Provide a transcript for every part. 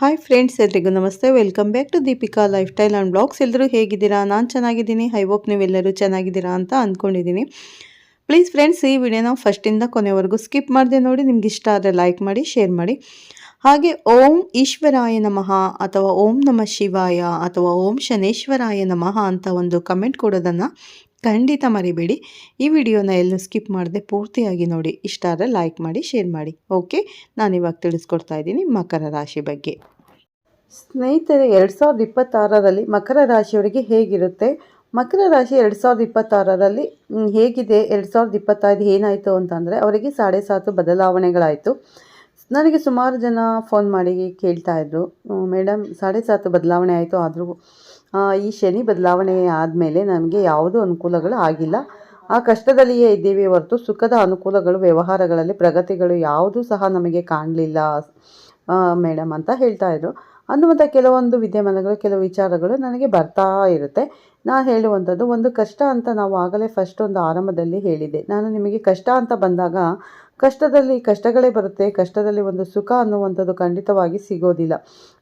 Hi friends ಎಲ್ರಿಗೂ ನಮಸ್ತೆ. Welcome back to Deepika lifestyle and blogs ಎಲ್ಲರೂ ಹೇಗಿದ್ದೀರಾ? ನಾನು ಚೆನ್ನಾಗಿದ್ದೀನಿ. ಐ ಹೋಪ್ ನೀವೆಲ್ಲರೂ ಚೆನ್ನಾಗಿದ್ದೀರಾ ಅಂತ ಅಂದ್ಕೊಂಡಿದ್ದೀನಿ ಪ್ಲೀಸ್ ಫ್ರೆಂಡ್ಸ್ ಈ ವಿಡಿಯೋನ ಫಸ್ಟಿಂದ ಕೊನೆವರೆಗೂ ಸ್ಕಿಪ್ ಮಾಡಿದೆ ನೋಡಿ. ನಿಮ್ಗೆ ಇಷ್ಟ ಆದರೆ ಲೈಕ್ ಮಾಡಿ ಶೇರ್ ಮಾಡಿ. ಹಾಗೆ ಓಂ ಈಶ್ವರಾಯ ನಮಃ ಅಥವಾ ಓಂ ನಮ ಶಿವಾಯ ಅಥವಾ ಓಂ ಶನೇಶ್ವರಾಯ ನಮಃ ಅಂತ ಒಂದು ಕಮೆಂಟ್ ಕೊಡೋದನ್ನು ಖಂಡಿತ ಮರಿಬೇಡಿ. ಈ ವಿಡಿಯೋನ ಎಲ್ಲೂ ಸ್ಕಿಪ್ ಮಾಡದೆ ಪೂರ್ತಿಯಾಗಿ ನೋಡಿ. ಇಷ್ಟ ಆದರೆ ಲೈಕ್ ಮಾಡಿ, ಶೇರ್ ಮಾಡಿ. ಓಕೆ? ನಾನಿವಾಗ ತಿಳಿಸ್ಕೊಡ್ತಾ ಇದ್ದೀನಿ ಮಕರ ರಾಶಿ ಬಗ್ಗೆ. ಸ್ನೇಹಿತರೆ, ಎರಡು ಸಾವಿರದ ಇಪ್ಪತ್ತಾರರಲ್ಲಿ ಮಕರ ರಾಶಿಯವರಿಗೆ ಹೇಗಿರುತ್ತೆ? ಮಕರ ರಾಶಿ ಎರಡು ಸಾವಿರದ ಇಪ್ಪತ್ತಾರರಲ್ಲಿ ಹೇಗಿದೆ? ಎರಡು ಸಾವಿರದ ಇಪ್ಪತ್ತೈದು ಏನಾಯಿತು ಅಂತಂದರೆ ಅವರಿಗೆ ಸಾಡೆ ಸಾತು ಬದಲಾವಣೆಗಳಾಯಿತು. ನನಗೆ ಸುಮಾರು ಜನ ಫೋನ್ ಮಾಡಿ ಕೇಳ್ತಾ ಇದ್ರು. ಮೇಡಮ್ ಸಾಡೆ ಸಾತು ಬದಲಾವಣೆ ಆಯಿತು ಆದರೂ ಈ ಶನಿ ಬದಲಾವಣೆ ಆದಮೇಲೆ ನಮಗೆ ಯಾವುದೂ ಅನುಕೂಲಗಳು ಆಗಿಲ್ಲ. ಆ ಕಷ್ಟದಲ್ಲಿಯೇ ಇದ್ದೀವಿ ಹೊರತು ಸುಖದ ಅನುಕೂಲಗಳು, ವ್ಯವಹಾರಗಳಲ್ಲಿ ಪ್ರಗತಿಗಳು ಯಾವುದೂ ಸಹ ನಮಗೆ ಕಾಣಲಿಲ್ಲ ಮೇಡಮ್ ಅಂತ ಹೇಳ್ತಾ ಇದ್ರು. ಅನ್ನುವಂಥ ಕೆಲವೊಂದು ವಿದ್ಯಮಾನಗಳು, ಕೆಲವು ವಿಚಾರಗಳು ನನಗೆ ಬರ್ತಾ ಇರುತ್ತೆ. ನಾನು ಹೇಳುವಂಥದ್ದು, ಒಂದು ಕಷ್ಟ ಅಂತ ನಾವು ಆಗಲೇ ಫಸ್ಟ್ ಒಂದು ಆರಂಭದಲ್ಲಿ ಹೇಳಿದೆ ನಾನು ನಿಮಗೆ ಕಷ್ಟ ಅಂತ ಬಂದಾಗ ಕಷ್ಟದಲ್ಲಿ ಕಷ್ಟಗಳೇ ಬರುತ್ತೆ, ಕಷ್ಟದಲ್ಲಿ ಒಂದು ಸುಖ ಅನ್ನುವಂಥದ್ದು ಖಂಡಿತವಾಗಿ ಸಿಗೋದಿಲ್ಲ.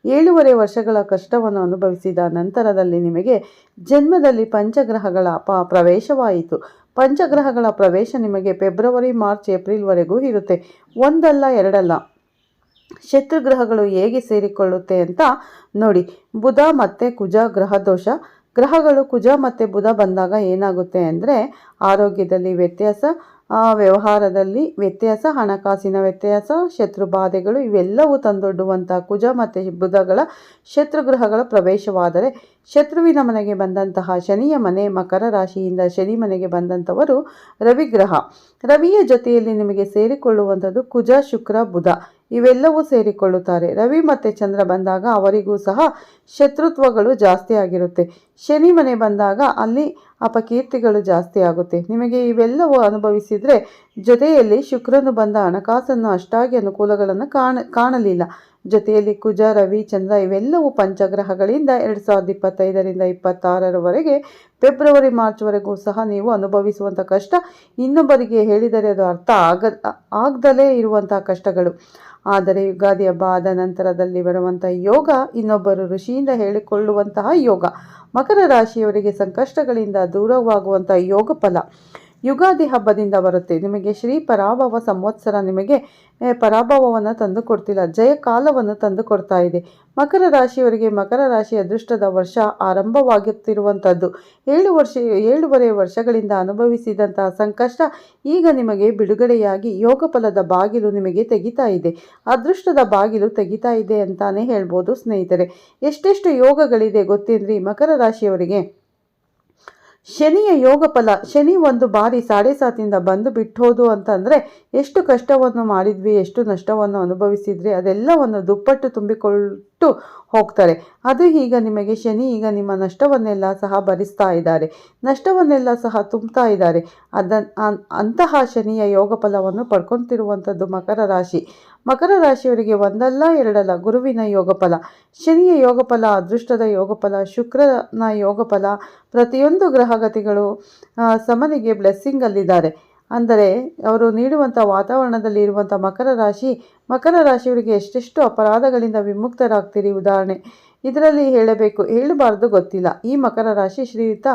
ಏಳೂವರೆ ವರ್ಷಗಳ ಕಷ್ಟವನ್ನು ಅನುಭವಿಸಿದ ನಂತರದಲ್ಲಿ ನಿಮಗೆ ಜನ್ಮದಲ್ಲಿ ಪಂಚಗ್ರಹಗಳ ಪ ಪ್ರವೇಶವಾಯಿತು. ಪಂಚಗ್ರಹಗಳ ಪ್ರವೇಶ ನಿಮಗೆ ಫೆಬ್ರವರಿ, ಮಾರ್ಚ್ ಏಪ್ರಿಲ್ವರೆಗೂ ಇರುತ್ತೆ. ಒಂದಲ್ಲ, ಎರಡಲ್ಲ. ಶತ್ರುಗ್ರಹಗಳು ಹೇಗೆ ಸೇರಿಕೊಳ್ಳುತ್ತೆ ಅಂತ ನೋಡಿ. ಬುಧ ಮತ್ತು ಕುಜ ಗ್ರಹ ದೋಷ. ಗ್ರಹಗಳು ಕುಜ ಮತ್ತು ಬುಧ ಬಂದಾಗ ಏನಾಗುತ್ತೆ ಅಂದರೆ ಆರೋಗ್ಯದಲ್ಲಿ ವ್ಯತ್ಯಾಸ ವ್ಯವಹಾರದಲ್ಲಿ ವ್ಯತ್ಯಾಸ, ಹಣಕಾಸಿನ ವ್ಯತ್ಯಾಸ ಶತ್ರು ಬಾಧೆಗಳು ಇವೆಲ್ಲವೂ ತಂದೊಡ್ಡುವಂಥ ಕುಜ ಮತ್ತು ಬುಧಗಳ ಶತ್ರುಗ್ರಹಗಳ ಪ್ರವೇಶವಾದರೆ ಶತ್ರುವಿನ ಮನೆಗೆ ಬಂದಂತಹ ಶನಿಯ ಮನೆ ಮಕರ ರಾಶಿಯಿಂದ ಶನಿ ಮನೆಗೆ ಬಂದಂಥವರು ರವಿಗ್ರಹ. ರವಿಯ ಜೊತೆಯಲ್ಲಿ ನಿಮಗೆ ಸೇರಿಕೊಳ್ಳುವಂಥದ್ದು ಕುಜ, ಶುಕ್ರ, ಬುಧ. ಇವೆಲ್ಲವೂ ಸೇರಿಕೊಳ್ಳುತ್ತಾರೆ. ರವಿ ಮತ್ತು ಚಂದ್ರ ಬಂದಾಗ ಅವರಿಗೂ ಸಹ ಶತ್ರುತ್ವಗಳು ಜಾಸ್ತಿ ಆಗಿರುತ್ತೆ. ಶನಿ ಮನೆ ಬಂದಾಗ ಅಲ್ಲಿ ಅಪಕೀರ್ತಿಗಳು ಜಾಸ್ತಿ ಆಗುತ್ತೆ. ನಿಮಗೆ ಇವೆಲ್ಲವೂ ಅನುಭವಿಸಿದರೆ ಜೊತೆಯಲ್ಲಿ ಶುಕ್ರನು ಬಂದ ಹಣಕಾಸನ್ನು ಅಷ್ಟಾಗಿ ಅನುಕೂಲಗಳನ್ನು ಕಾಣ, ಕಾಣಲಿಲ್ಲ. ಜೊತೆಯಲ್ಲಿ ಕುಜ, ರವಿ, ಚಂದ್ರ ಇವೆಲ್ಲವೂ ಪಂಚಗ್ರಹಗಳಿಂದ ಎರಡು ಸಾವಿರದ ಇಪ್ಪತ್ತೈದರಿಂದ ಇಪ್ಪತ್ತಾರರವರೆಗೆ ಫೆಬ್ರವರಿ, ಮಾರ್ಚ್ವರೆಗೂ ಸಹ ನೀವು ಅನುಭವಿಸುವಂಥ ಕಷ್ಟ. ಇನ್ನೊಬ್ಬರಿಗೆ ಹೇಳಿದರೆ ಅದು ಅರ್ಥ ಆಗ, ಆಗದಲೇ ಇರುವಂತಹ ಕಷ್ಟಗಳು. ಆದರೆ ಯುಗಾದಿ ಹಬ್ಬ ಆದ ನಂತರದಲ್ಲಿ ಬರುವಂಥ ಯೋಗ ಇನ್ನೊಬ್ಬರು ಋಷಿಯಿಂದ ಹೇಳಿಕೊಳ್ಳುವಂತಹ ಯೋಗ. ಮಕರ ರಾಶಿಯವರಿಗೆ ಸಂಕಷ್ಟಗಳಿಂದ ದೂರವಾಗುವಂಥ ಯೋಗ ಫಲ ಯುಗಾದಿ ಹಬ್ಬದಿಂದ ಬರುತ್ತೆ. ನಿಮಗೆ ಶ್ರೀ ಪರಾಭವ ಸಂವತ್ಸರ ನಿಮಗೆ ಪರಾಭವವನ್ನು ತಂದು ಕೊಡ್ತಿಲ್ಲ. ಜಯ ಕಾಲವನ್ನು ತಂದು ಕೊಡ್ತಾ ಇದೆ. ಮಕರ ರಾಶಿಯವರಿಗೆ ಮಕರ ರಾಶಿ ಅದೃಷ್ಟದ ವರ್ಷ ಆರಂಭವಾಗುತ್ತಿರುವಂಥದ್ದು ಏಳು ವರ್ಷ, ಏಳುವರೆ ವರ್ಷಗಳಿಂದ ಅನುಭವಿಸಿದಂತಹ ಸಂಕಷ್ಟ ಈಗ ನಿಮಗೆ ಬಿಡುಗಡೆಯಾಗಿ ಯೋಗ ಫಲದ ಬಾಗಿಲು ನಿಮಗೆ ತೆಗಿತಾ ಇದೆ. ಅದೃಷ್ಟದ ಬಾಗಿಲು ತೆಗಿತಾ ಇದೆ ಅಂತಾನೆ ಹೇಳ್ಬೋದು ಸ್ನೇಹಿತರೆ. ಎಷ್ಟೆಷ್ಟು ಯೋಗಗಳಿದೆ ಗೊತ್ತೇನ್ರಿ? ಮಕರ ರಾಶಿಯವರಿಗೆ ಶನಿಯ ಯೋಗ ಫಲ, ಶನಿ ಒಂದು ಬಾರಿ ಸಾಡೆ ಸಾತಿಂದ ಬಂದು ಬಿಟ್ಟೋದು ಅಂತಂದರೆ ಎಷ್ಟು ಕಷ್ಟವನ್ನು ಮಾಡಿದ್ವಿ, ಎಷ್ಟು ನಷ್ಟವನ್ನು ಅನುಭವಿಸಿದ್ರಿ ಅದೆಲ್ಲವನ್ನು ದುಪ್ಪಟ್ಟು ತುಂಬಿಕೊಟ್ಟು ಹೋಗ್ತಾರೆ. ಅದು ಈಗ ನಿಮಗೆ ಶನಿ ಈಗ ನಿಮ್ಮ ನಷ್ಟವನ್ನೆಲ್ಲ ಸಹ ಭರಿಸ್ತಾ ಇದ್ದಾರೆ. ನಷ್ಟವನ್ನೆಲ್ಲ ಸಹ ತುಂಬ್ತಾ ಇದ್ದಾರೆ. ಅದ ಅನ್- ಅಂತಹ ಶನಿಯ ಯೋಗ ಫಲವನ್ನು ಪಡ್ಕೊತಿರುವಂಥದ್ದು ಮಕರ ರಾಶಿ. ಮಕರ ರಾಶಿಯವರಿಗೆ ಒಂದಲ್ಲ, ಎರಡಲ್ಲ, ಗುರುವಿನ ಯೋಗಫಲ, ಶನಿಯ ಯೋಗಫಲ, ಅದೃಷ್ಟದ ಯೋಗಫಲ, ಶುಕ್ರನ ಯೋಗಫಲ, ಪ್ರತಿಯೊಂದು ಗ್ರಹಗತಿಗಳು ಸಮನಿಗೆ ಬ್ಲೆಸ್ಸಿಂಗಲ್ಲಿದ್ದಾರೆ ಅಂದರೆ ಅವರು ನೀಡುವಂಥ ವಾತಾವರಣದಲ್ಲಿ ಇರುವಂಥ ಮಕರ ರಾಶಿ, ಮಕರ ರಾಶಿಯವರಿಗೆ ಎಷ್ಟೆಷ್ಟು ಅಪರಾಧಗಳಿಂದ ವಿಮುಕ್ತರಾಗ್ತೀರಿ? ಉದಾಹರಣೆ, ಇದರಲ್ಲಿ ಹೇಳಬೇಕು, ಹೇಳಬಾರ್ದು ಗೊತ್ತಿಲ್ಲ. ಈ ಮಕರ ರಾಶಿ ಶ್ರೀಯುತ,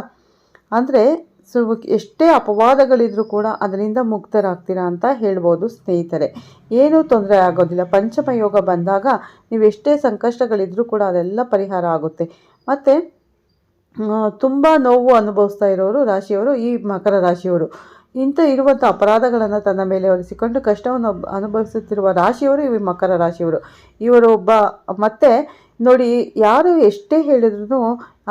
ಅಂದರೆ ಸೊ ಎಷ್ಟೇ ಅಪವಾದಗಳಿದ್ರೂ ಕೂಡ ಅದರಿಂದ ಮುಕ್ತರಾಗ್ತೀರಾ ಅಂತ ಹೇಳ್ಬೋದು ಸ್ನೇಹಿತರೆ. ಏನೂ ತೊಂದರೆ ಆಗೋದಿಲ್ಲ. ಪಂಚಮ ಯೋಗ ಬಂದಾಗ ನೀವು ಎಷ್ಟೇ ಸಂಕಷ್ಟಗಳಿದ್ರೂ ಕೂಡ ಅದೆಲ್ಲ ಪರಿಹಾರ ಆಗುತ್ತೆ. ಮತ್ತು ತುಂಬ ನೋವು ಅನುಭವಿಸ್ತಾ ಇರೋರು, ರಾಶಿಯವರು, ಈ ಮಕರ ರಾಶಿಯವರು. ಇಂಥ ಇರುವಂಥ ಅಪರಾಧಗಳನ್ನು ತನ್ನ ಮೇಲೆ ಹೊರಿಸಿಕೊಂಡು ಕಷ್ಟವನ್ನು ಅನುಭವಿಸುತ್ತಿರುವ ರಾಶಿಯವರು ಇವು ಮಕರ ರಾಶಿಯವರು. ಇವರು ಒಬ್ಬ, ಮತ್ತೆ ನೋಡಿ, ಯಾರು ಎಷ್ಟೇ ಹೇಳಿದ್ರು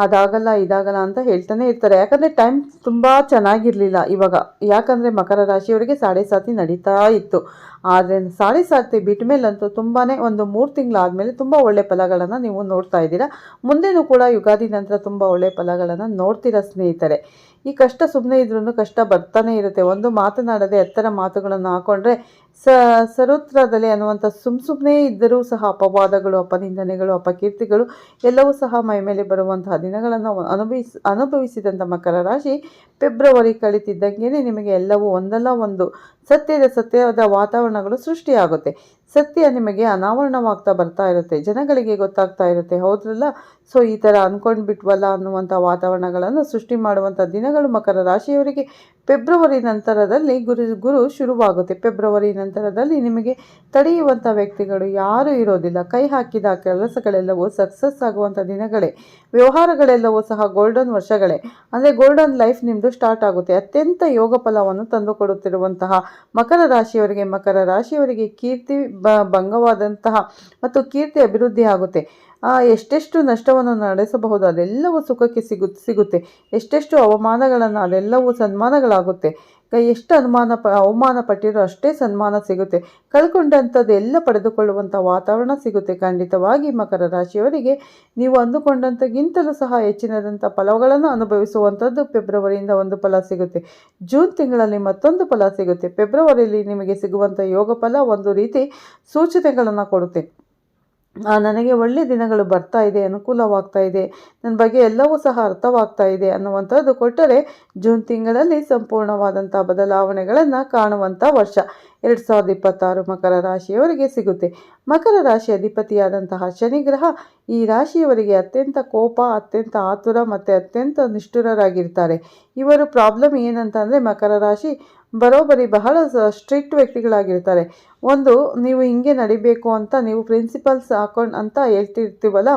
ಅದಾಗಲ್ಲ, ಇದಾಗಲ್ಲ ಅಂತ ಹೇಳ್ತಾನೆ ಇರ್ತಾರೆ. ಯಾಕಂದರೆ ಟೈಮ್ ತುಂಬ ಚೆನ್ನಾಗಿರಲಿಲ್ಲ ಇವಾಗ. ಯಾಕಂದರೆ ಮಕರ ರಾಶಿಯವರಿಗೆ ಸಾಡೆ ಸಾತಿ ನಡೀತಾ ಇತ್ತು. ಆದರೆ ಸಾಡೆ ಸಾತಿ ಬಿಟ್ಟ ಮೇಲಂತೂ ತುಂಬಾ ಒಂದು ಮೂರು ತಿಂಗಳಾದಮೇಲೆ ತುಂಬ ಒಳ್ಳೆ ಫಲಗಳನ್ನು ನೀವು ನೋಡ್ತಾ ಇದ್ದೀರಾ. ಮುಂದೆನೂ ಕೂಡ ಯುಗಾದಿ ನಂತರ ತುಂಬ ಒಳ್ಳೆ ಫಲಗಳನ್ನು ನೋಡ್ತೀರಾ ಸ್ನೇಹಿತರೆ. ಈ ಕಷ್ಟ ಸುಮ್ಮನೆ ಇದ್ರೂ ಕಷ್ಟ ಬರ್ತಾನೆ ಇರುತ್ತೆ. ಒಂದು ಮಾತನಾಡದೆ ಎತ್ತರ ಮಾತುಗಳನ್ನು ಹಾಕೊಂಡ್ರೆ ಸ, ಸರೋತ್ರದಲ್ಲಿ ಅನ್ನುವಂಥ ಸುಮ್ ಸುಮ್ಮನೆ ಇದ್ದರೂ ಸಹ ಅಪವಾದಗಳು, ಅಪನಿಂದನೆಗಳು, ಅಪಕೀರ್ತಿಗಳು ಎಲ್ಲವೂ ಸಹ ಮೈ ಮೇಲೆ ಬರುವಂತಹ ದಿನಗಳನ್ನು ಅನುಭವಿಸ್, ಅನುಭವಿಸಿದಂಥ ಮಕರ ರಾಶಿ ಫೆಬ್ರವರಿ ಕಳಿತಿದ್ದಂಗೆ ನಿಮಗೆ ಎಲ್ಲವೂ ಒಂದಲ್ಲ ಒಂದು ಸತ್ಯದ ಸತ್ಯದ ವಾತಾವರಣಗಳು ಸೃಷ್ಟಿಯಾಗುತ್ತೆ. ಸತ್ಯ ನಿಮಗೆ ಅನಾವರಣವಾಗ್ತಾ ಬರ್ತಾ ಇರುತ್ತೆ. ಜನಗಳಿಗೆ ಗೊತ್ತಾಗ್ತಾ ಇರುತ್ತೆ. ಹೌದ್ರಲ್ಲ? ಸೊ ಈ ಥರ ಅಂದ್ಕೊಂಡು ಬಿಟ್ವಲ್ಲ ಅನ್ನುವಂಥ ವಾತಾವರಣಗಳನ್ನು ಸೃಷ್ಟಿ ಮಾಡುವಂಥ ದಿನಗಳು ಮಕರ ರಾಶಿಯವರಿಗೆ ಫೆಬ್ರವರಿ ನಂತರದಲ್ಲಿ ಗುರು ಗುರು ಶುರುವಾಗುತ್ತೆ. ಫೆಬ್ರವರಿ ನಂತರದಲ್ಲಿ ನಿಮಗೆ ತಡೆಯುವಂಥ ವ್ಯಕ್ತಿಗಳು ಯಾರೂ ಇರೋದಿಲ್ಲ. ಕೈ ಹಾಕಿದ ಕೆಲಸಗಳೆಲ್ಲವೂ ಸಕ್ಸಸ್ ಆಗುವಂಥ ದಿನಗಳೇ. ವ್ಯವಹಾರಗಳೆಲ್ಲವೂ ಸಹ ಗೋಲ್ಡನ್ ವರ್ಷಗಳೇ. ಅಂದರೆ ಗೋಲ್ಡನ್ ಲೈಫ್ ನಿಮ್ಮದು ಸ್ಟಾರ್ಟ್ ಆಗುತ್ತೆ. ಅತ್ಯಂತ ಯೋಗ ಫಲವನ್ನು ತಂದುಕೊಡುತ್ತಿರುವಂತಹ ಮಕರ ರಾಶಿಯವರಿಗೆ ಮಕರ ರಾಶಿಯವರಿಗೆ ಕೀರ್ತಿ ಬ, ಭಂಗವಾದಂತಹ ಮತ್ತು ಕೀರ್ತಿ ಅಭಿವೃದ್ಧಿ ಆಗುತ್ತೆ. ಎಷ್ಟೆಷ್ಟು ನಷ್ಟವನ್ನು ನಡೆಸಬಹುದು, ಅದೆಲ್ಲವೂ ಸುಖಕ್ಕೆ ಸಿಗು, ಸಿಗುತ್ತೆ. ಎಷ್ಟೆಷ್ಟು ಅವಮಾನಗಳನ್ನು, ಅದೆಲ್ಲವೂ ಸನ್ಮಾನಗಳಾಗುತ್ತೆ. ಎಷ್ಟು ಅನುಮಾನ ಪ, ಅವಮಾನ ಪಟ್ಟಿರೋ ಅಷ್ಟೇ ಸನ್ಮಾನ ಸಿಗುತ್ತೆ. ಕಳ್ಕೊಂಡಂಥದ್ದು ಎಲ್ಲ ಪಡೆದುಕೊಳ್ಳುವಂಥ ವಾತಾವರಣ ಸಿಗುತ್ತೆ. ಖಂಡಿತವಾಗಿ ಮಕರ ರಾಶಿಯವರಿಗೆ ನೀವು ಅಂದುಕೊಂಡಂಥಗಿಂತಲೂ ಸಹ ಹೆಚ್ಚಿನದಂಥ ಫಲಗಳನ್ನು ಅನುಭವಿಸುವಂಥದ್ದು ಫೆಬ್ರವರಿಯಿಂದ ಒಂದು ಫಲ ಸಿಗುತ್ತೆ. ಜೂನ್ ತಿಂಗಳಲ್ಲಿ ಮತ್ತೊಂದು ಫಲ ಸಿಗುತ್ತೆ. ಫೆಬ್ರವರಿಯಲ್ಲಿ ನಿಮಗೆ ಸಿಗುವಂಥ ಯೋಗ ಫಲ ಒಂದು ರೀತಿ ಸೂಚನೆಗಳನ್ನು ಕೊಡುತ್ತೆ. ನನಗೆ ಒಳ್ಳೆಯ ದಿನಗಳು ಬರ್ತಾ ಇದೆ, ಅನುಕೂಲವಾಗ್ತಾ ಇದೆ, ನನ್ನ ಬಗ್ಗೆ ಎಲ್ಲವೂ ಸಹ ಅರ್ಥವಾಗ್ತಾ ಇದೆ ಅನ್ನುವಂಥದ್ದು ಕೊಟ್ಟರೆ ಜೂನ್ ತಿಂಗಳಲ್ಲಿ ಸಂಪೂರ್ಣವಾದಂಥ ಬದಲಾವಣೆಗಳನ್ನು ಕಾಣುವಂಥ ವರ್ಷ. ಎರಡು ಸಾವಿರದ ಇಪ್ಪತ್ತಾರು ಮಕರ ರಾಶಿಯವರಿಗೆ ಸಿಗುತ್ತೆ. ಮಕರ ರಾಶಿ ಅಧಿಪತಿಯಾದಂತಹ ಶನಿಗ್ರಹ ಈ ರಾಶಿಯವರಿಗೆ ಅತ್ಯಂತ ಕೋಪ, ಅತ್ಯಂತ ಆತುರ ಮತ್ತು ಅತ್ಯಂತ ನಿಷ್ಠುರರಾಗಿರ್ತಾರೆ. ಇವರು ಪ್ರಾಬ್ಲಮ್ ಏನಂತ ಅಂದರೆ ಮಕರ ರಾಶಿ ಬರೋಬ್ಬರಿ ಬಹಳ ಸ್ಟ್ರಿಕ್ಟ್ ವ್ಯಕ್ತಿಗಳಾಗಿರ್ತಾರೆ. ಒಂದು, ನೀವು ಹಿಂಗೆ ನಡಿಬೇಕು ಅಂತ ನೀವು ಪ್ರಿನ್ಸಿಪಲ್ಸ್ ಹಾಕೊಂಡು ಅಂತ ಹೇಳ್ತಿರ್ತೀವಲ್ಲ,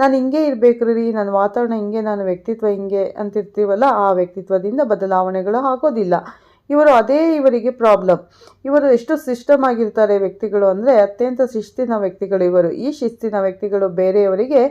ನಾನು ಹಿಂಗೆ ಇರಬೇಕು ರೀ ನನ್ನ ವಾತಾವರಣ ಹಿಂಗೆ ನನ್ನ ವ್ಯಕ್ತಿತ್ವ ಹಿಂಗೆ ಅಂತಿರ್ತೀವಲ್ಲ, ಆ ವ್ಯಕ್ತಿತ್ವದಿಂದ ಬದಲಾವಣೆಗಳು ಆಗೋದಿಲ್ಲ. ಇವರು ಅದೇ ಇವರಿಗೆ ಪ್ರಾಬ್ಲಮ್ ಇವರು ಎಷ್ಟು ಸಿಸ್ಟಮ್ ಆಗಿರ್ತಾರೆ ವ್ಯಕ್ತಿಗಳು ಅಂದರೆ, ಅತ್ಯಂತ ಶಿಸ್ತಿನ ವ್ಯಕ್ತಿಗಳು ಇವರು. ಈ ಶಿಸ್ತಿನ ವ್ಯಕ್ತಿಗಳು ಬೇರೆಯವರಿಗೆ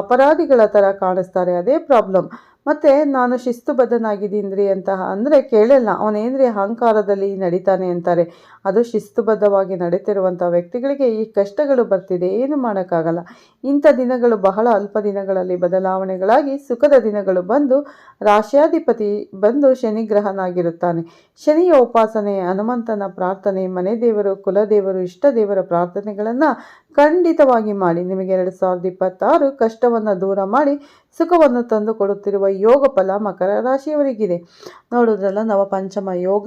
ಅಪರಾಧಿಗಳ ಥರ ಕಾಣಿಸ್ತಾರೆ, ಅದೇ ಪ್ರಾಬ್ಲಮ್ ಮತ್ತು ನಾನು ಶಿಸ್ತುಬದ್ಧನಾಗಿದ್ದೀನಿ ರೀ ಅಂತ ಅಂದರೆ ಕೇಳಲ್ಲ ಅವನೇನ್ರಿ ಅಹಂಕಾರದಲ್ಲಿ ನಡೀತಾನೆ ಅಂತಾರೆ. ಅದು ಶಿಸ್ತುಬದ್ಧವಾಗಿ ನಡೀತಿರುವಂಥ ವ್ಯಕ್ತಿಗಳಿಗೆ ಈ ಕಷ್ಟಗಳು ಬರ್ತಿದೆ, ಏನು ಮಾಡೋಕ್ಕಾಗಲ್ಲ. ಇಂಥ ದಿನಗಳು ಬಹಳ ಅಲ್ಪ ದಿನಗಳಲ್ಲಿ ಬದಲಾವಣೆಗಳಾಗಿ ಸುಖದ ದಿನಗಳು ಬಂದು ರಾಶ್ಯಾಧಿಪತಿ ಬಂದು ಶನಿಗ್ರಹನಾಗಿರುತ್ತಾನೆ. ಶನಿಯ ಉಪಾಸನೆ, ಹನುಮಂತನ ಪ್ರಾರ್ಥನೆ, ಮನೆ ದೇವರು ಕುಲದೇವರು ಇಷ್ಟ ದೇವರ ಪ್ರಾರ್ಥನೆಗಳನ್ನು ಖಂಡಿತವಾಗಿ ಮಾಡಿ, ನಿಮಗೆ ಎರಡು ಸಾವಿರದ ಇಪ್ಪತ್ತಾರು ಕಷ್ಟವನ್ನು ದೂರ ಮಾಡಿ ಸುಖವನ್ನು ತಂದು ಕೊಡುತ್ತಿರುವ ಯೋಗ ಫಲ ಮಕರ ರಾಶಿಯವರಿಗಿದೆ. ನೋಡಿದ್ರಲ್ಲ ನವಪಂಚಮ ಯೋಗ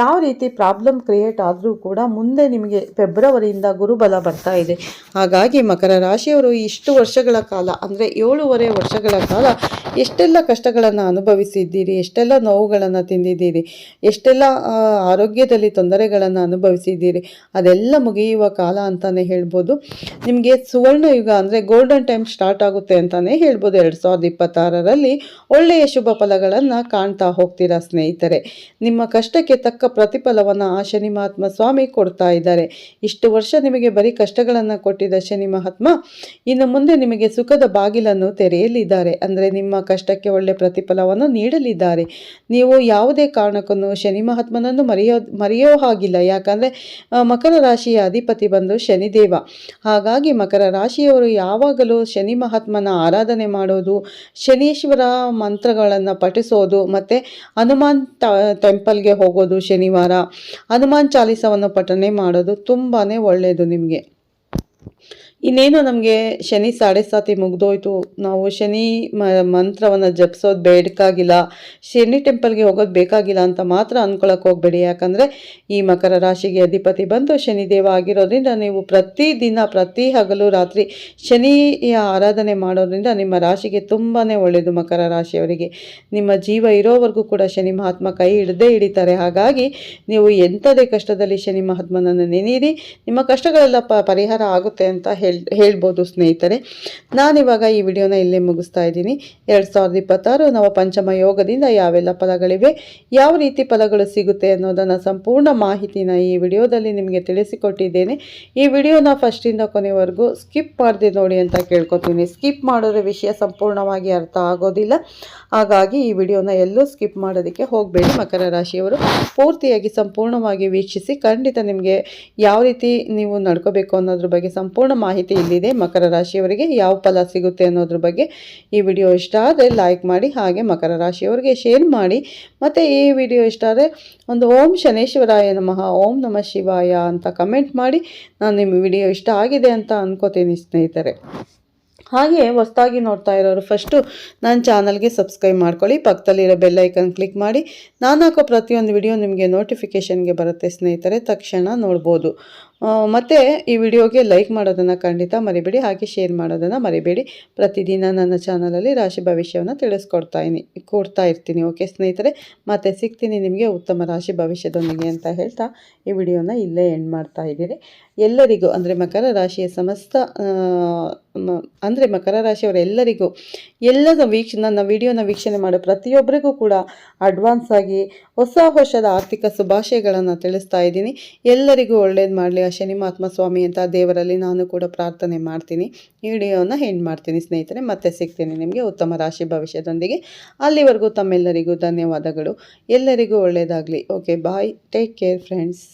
ಯಾವ ರೀತಿ ಪ್ರಾಬ್ಲಮ್ ಕ್ರಿಯೇಟ್ ಆದರೂ ಕೂಡ ಮುಂದೆ ನಿಮಗೆ ಫೆಬ್ರವರಿಯಿಂದ ಗುರುಬಲ ಬರ್ತಾ ಇದೆ. ಹಾಗಾಗಿ ಮಕರ ರಾಶಿಯವರು ಇಷ್ಟು ವರ್ಷಗಳ ಕಾಲ, ಅಂದರೆ ಏಳೂವರೆ ವರ್ಷಗಳ ಕಾಲ ಎಷ್ಟೆಲ್ಲ ಕಷ್ಟಗಳನ್ನು ಅನುಭವಿಸಿದ್ದೀರಿ, ಎಷ್ಟೆಲ್ಲ ನೋವುಗಳನ್ನು ತಿಂದಿದ್ದೀರಿ, ಎಷ್ಟೆಲ್ಲ ಆರೋಗ್ಯದಲ್ಲಿ ತೊಂದರೆಗಳನ್ನು ಅನುಭವಿಸಿದ್ದೀರಿ, ಅದೆಲ್ಲ ಮುಗಿಯುವ ಕಾಲ ಅಂತಲೇ ಹೇಳ್ಬೋದು. ನಿಮಗೆ ಸುವರ್ಣ ಯುಗ ಅಂದರೆ ಗೋಲ್ಡನ್ ಟೈಮ್ ಸ್ಟಾರ್ಟ್ ಆಗುತ್ತೆ ಅಂತಲೇ ಹೇಳ್ಬೋದು. ಎರಡು ಸಾವಿರದ ಇಪ್ಪತ್ತಾರರಲ್ಲಿ ಒಳ್ಳೆಯ ಶುಭ ಫಲಗಳನ್ನು ಕಾಣ್ತಾ ಹೋಗ್ತೀರಾ ಸ್ನೇಹಿತರೆ. ನಿಮ್ಮ ಕಷ್ಟಕ್ಕೆ ತಕ್ಕ ಪ್ರತಿಫಲವನ್ನು ಆ ಶನಿ ಮಹಾತ್ಮ ಸ್ವಾಮಿ ಕೊಡ್ತಾ ಇದ್ದಾರೆ. ಇಷ್ಟು ವರ್ಷ ನಿಮಗೆ ಬರೀ ಕಷ್ಟಗಳನ್ನು ಕೊಟ್ಟಿದ್ದ ಶನಿ ಮಹಾತ್ಮ, ಇನ್ನು ಮುಂದೆ ನಿಮಗೆ ಸುಖದ ಬಾಗಿಲನ್ನು ತೆರೆಯಲಿದ್ದಾರೆ. ಅಂದರೆ ನಿಮ್ಮ ಕಷ್ಟಕ್ಕೆ ಒಳ್ಳೆ ಪ್ರತಿಫಲವನ್ನು ನೀಡಲಿದ್ದಾರೆ. ನೀವು ಯಾವುದೇ ಕಾರಣಕ್ಕೂ ಶನಿ ಮಹಾತ್ಮನನ್ನು ಮರೆಯೋ ಮರೆಯೋ ಹಾಗಿಲ್ಲ. ಯಾಕಂದರೆ ಮಕರ ರಾಶಿಯ ಅಧಿಪತಿ ಬಂದು ಶನಿದೇವ. ಹಾಗಾಗಿ ಮಕರ ರಾಶಿಯವರು ಯಾವಾಗಲೂ ಶನಿ ಮಹಾತ್ಮನ ಆರಾಧನೆ ಮಾಡೋದು, ಶನೀಶ್ವರ ಮಂತ್ರಗಳನ್ನು ಪಠಿಸೋದು, ಮತ್ತು ಹನುಮಾನ್ ಟೆಂಪಲ್ಗೆ ಹೋಗೋದು ಶನಿವಾರ ಹನುಮಾನ್ ಚಾಲಿಸವನ್ನು ಪಠನೆ ಮಾಡೋದು ತುಂಬಾ ಒಳ್ಳೆಯದು ನಿಮಗೆ. ಇನ್ನೇನು ನಮಗೆ ಶನಿ ಸಾಡೆ ಸಾತಿ ಮುಗ್ದೋಯ್ತು. ನಾವು ಶನಿ ಮಂತ್ರವನ್ನು ಜಪಿಸೋದು ಬೇಕಾಗಿಲ್ಲ ಶನಿ ಟೆಂಪಲ್ಗೆ ಹೋಗೋದು ಬೇಕಾಗಿಲ್ಲ ಅಂತ ಮಾತ್ರ ಅಂದ್ಕೊಳಕ್ಕೆ ಹೋಗಬೇಡಿ. ಯಾಕಂದರೆ ಈ ಮಕರ ರಾಶಿಗೆ ಅಧಿಪತಿ ಬಂದು ಶನಿದೇವ ಆಗಿರೋದ್ರಿಂದ ನೀವು ಪ್ರತಿ ದಿನ, ಪ್ರತಿ ಹಗಲು ರಾತ್ರಿ ಶನಿಯ ಆರಾಧನೆ ಮಾಡೋದ್ರಿಂದ ನಿಮ್ಮ ರಾಶಿಗೆ ತುಂಬಾ ಒಳ್ಳೆಯದು ಮಕರ ರಾಶಿಯವರಿಗೆ. ನಿಮ್ಮ ಜೀವ ಇರೋವರೆಗೂ ಕೂಡ ಶನಿ ಮಹಾತ್ಮ ಕೈ ಹಿಡದೇ ಹಿಡಿತಾರೆ. ಹಾಗಾಗಿ ನೀವು ಎಂಥದೇ ಕಷ್ಟದಲ್ಲಿ ಶನಿ ಮಹಾತ್ಮನನ್ನು ನೆನೆಯಿರಿ ನಿಮ್ಮ ಕಷ್ಟಗಳೆಲ್ಲ ಪರಿಹಾರ ಆಗುತ್ತೆ ಅಂತ ಹೇಳ್. ಹೇಳ್ಬೋದು ಸ್ನೇಹಿತರೆ. ನಾನಿವಾಗ ಈ ವಿಡಿಯೋನ ಇಲ್ಲೇ ಮುಗಿಸ್ತಾ ಇದ್ದೀನಿ. ಎರಡು ಸಾವಿರದ ಇಪ್ಪತ್ತಾರು ನವ ಪಂಚಮ ಯೋಗದಿಂದ ಯಾವೆಲ್ಲ ಫಲಗಳಿವೆ, ಯಾವ ರೀತಿ ಫಲಗಳು ಸಿಗುತ್ತೆ ಅನ್ನೋದನ್ನು ಸಂಪೂರ್ಣ ಮಾಹಿತಿನ ಈ ವಿಡಿಯೋದಲ್ಲಿ ನಿಮಗೆ ತಿಳಿಸಿಕೊಟ್ಟಿದ್ದೇನೆ. ಈ ವಿಡಿಯೋನ ಫಸ್ಟಿಂದ ಕೊನೆವರೆಗೂ ಸ್ಕಿಪ್ ಮಾಡಿದೆ ನೋಡಿ ಅಂತ ಕೇಳ್ಕೊತೀನಿ. ಸ್ಕಿಪ್ ಮಾಡಿದ್ರೆ ವಿಷಯ ಸಂಪೂರ್ಣವಾಗಿ ಅರ್ಥ ಆಗೋದಿಲ್ಲ. ಹಾಗಾಗಿ ಈ ವಿಡಿಯೋನ ಎಲ್ಲೂ ಸ್ಕಿಪ್ ಮಾಡೋದಕ್ಕೆ ಹೋಗಬೇಡಿ. ಮಕರ ರಾಶಿಯವರು ಪೂರ್ತಿಯಾಗಿ ಸಂಪೂರ್ಣವಾಗಿ ವೀಕ್ಷಿಸಿ ಖಂಡಿತ ನಿಮಗೆ ಯಾವ ರೀತಿ ನೀವು ನಡ್ಕೋಬೇಕು ಅನ್ನೋದ್ರ ಬಗ್ಗೆ ಸಂಪೂರ್ಣ ಮಾಹಿತಿ ಇಲ್ಲಿದೆ. ಮಕರ ರಾಶಿಯವರಿಗೆ ಯಾವ ಫಲ ಸಿಗುತ್ತೆ ಅನ್ನೋದ್ರ ಬಗ್ಗೆ ಈ ವಿಡಿಯೋ ಇಷ್ಟ ಆದರೆ ಲೈಕ್ ಮಾಡಿ, ಹಾಗೆ ಮಕರ ರಾಶಿಯವರಿಗೆ ಶೇರ್ ಮಾಡಿ. ಮತ್ತು ಈ ವಿಡಿಯೋ ಇಷ್ಟ ಆದರೆ ಒಂದು ಓಂ ಶನೇಶ್ವರಾಯ ನಮಃ, ಓಂ ನಮಃ ಶಿವಾಯ ಅಂತ ಕಮೆಂಟ್ ಮಾಡಿ. ನಾನು ನಿಮ್ಮ ವಿಡಿಯೋ ಇಷ್ಟ ಆಗಿದೆ ಅಂತ ಅನ್ಕೋತೀನಿ ಸ್ನೇಹಿತರೆ. ಹಾಗೆ ಹೊಸ್ದಾಗಿ ನೋಡ್ತಾ ಇರೋರು ಫಸ್ಟು ನನ್ನ ಚಾನಲ್ಗೆ ಸಬ್ಸ್ಕ್ರೈಬ್ ಮಾಡ್ಕೊಳ್ಳಿ. ಪಕ್ಕದಲ್ಲಿರೋ ಬೆಲ್ಲೈಕನ್ ಕ್ಲಿಕ್ ಮಾಡಿ. ನಾನು ಹಾಕೋ ಪ್ರತಿಯೊಂದು ವಿಡಿಯೋ ನಿಮಗೆ ನೋಟಿಫಿಕೇಷನ್ಗೆ ಬರುತ್ತೆ ಸ್ನೇಹಿತರೆ. ತಕ್ಷಣ ನೋಡ್ಬೋದು. ಮತ್ತೆ ಈ ವಿಡಿಯೋಗೆ ಲೈಕ್ ಮಾಡೋದನ್ನು ಖಂಡಿತ ಮರಿಬೇಡಿ, ಹಾಗೆ ಶೇರ್ ಮಾಡೋದನ್ನು ಮರಿಬೇಡಿ. ಪ್ರತಿದಿನ ನನ್ನ ಚಾನಲಲ್ಲಿ ರಾಶಿ ಭವಿಷ್ಯವನ್ನು ತಿಳಿಸ್ಕೊಡ್ತಾ ಇನಿ, ಕೊಡ್ತಾ ಇರ್ತೀನಿ ಓಕೆ ಸ್ನೇಹಿತರೆ, ಮತ್ತೆ ಸಿಗ್ತೀನಿ ನಿಮಗೆ ಉತ್ತಮ ರಾಶಿ ಭವಿಷ್ಯದೊಂದಿಗೆ ಅಂತ ಹೇಳ್ತಾ ಈ ವಿಡಿಯೋನ ಇಲ್ಲೇ ಎಂಡ್ ಮಾಡ್ತಾ ಇದ್ದೀನಿ. ಎಲ್ಲರಿಗೂ, ಅಂದರೆ ಮಕರ ರಾಶಿಯ ಸಮಸ್ತ ಅಂದರೆ ಮಕರ ರಾಶಿಯವರೆಲ್ಲರಿಗೂ ಎಲ್ಲದ ವೀಕ್ಷ, ನನ್ನ ವಿಡಿಯೋನ ವೀಕ್ಷಣೆ ಮಾಡೋ ಪ್ರತಿಯೊಬ್ಬರಿಗೂ ಕೂಡ ಅಡ್ವಾನ್ಸ್ ಆಗಿ ಹೊಸ ವರ್ಷದ ಆರ್ಥಿಕ ಶುಭಾಶಯಗಳನ್ನು ತಿಳಿಸ್ತಾ ಇದ್ದೀನಿ. ಎಲ್ಲರಿಗೂ ಒಳ್ಳೇದು ಮಾಡಲಿ ಶನಿ ಮಹಾತ್ಮ ಸ್ವಾಮಿ ಅಂತ ದೇವರಲ್ಲಿ ನಾನು ಕೂಡ ಪ್ರಾರ್ಥನೆ ಮಾಡ್ತೀನಿ. ಈ ವಿಡಿಯೋನ ಎಂಡ್ ಮಾಡ್ತೀನಿ ಸ್ನೇಹಿತರೆ. ಮತ್ತೆ ಸಿಗ್ತೀನಿ ನಿಮಗೆ ಉತ್ತಮ ರಾಶಿ ಭವಿಷ್ಯದೊಂದಿಗೆ. ಅಲ್ಲಿವರೆಗೂ ತಮ್ಮೆಲ್ಲರಿಗೂ ಧನ್ಯವಾದಗಳು. ಎಲ್ಲರಿಗೂ ಒಳ್ಳೆಯದಾಗಲಿ. Okay bye take care friends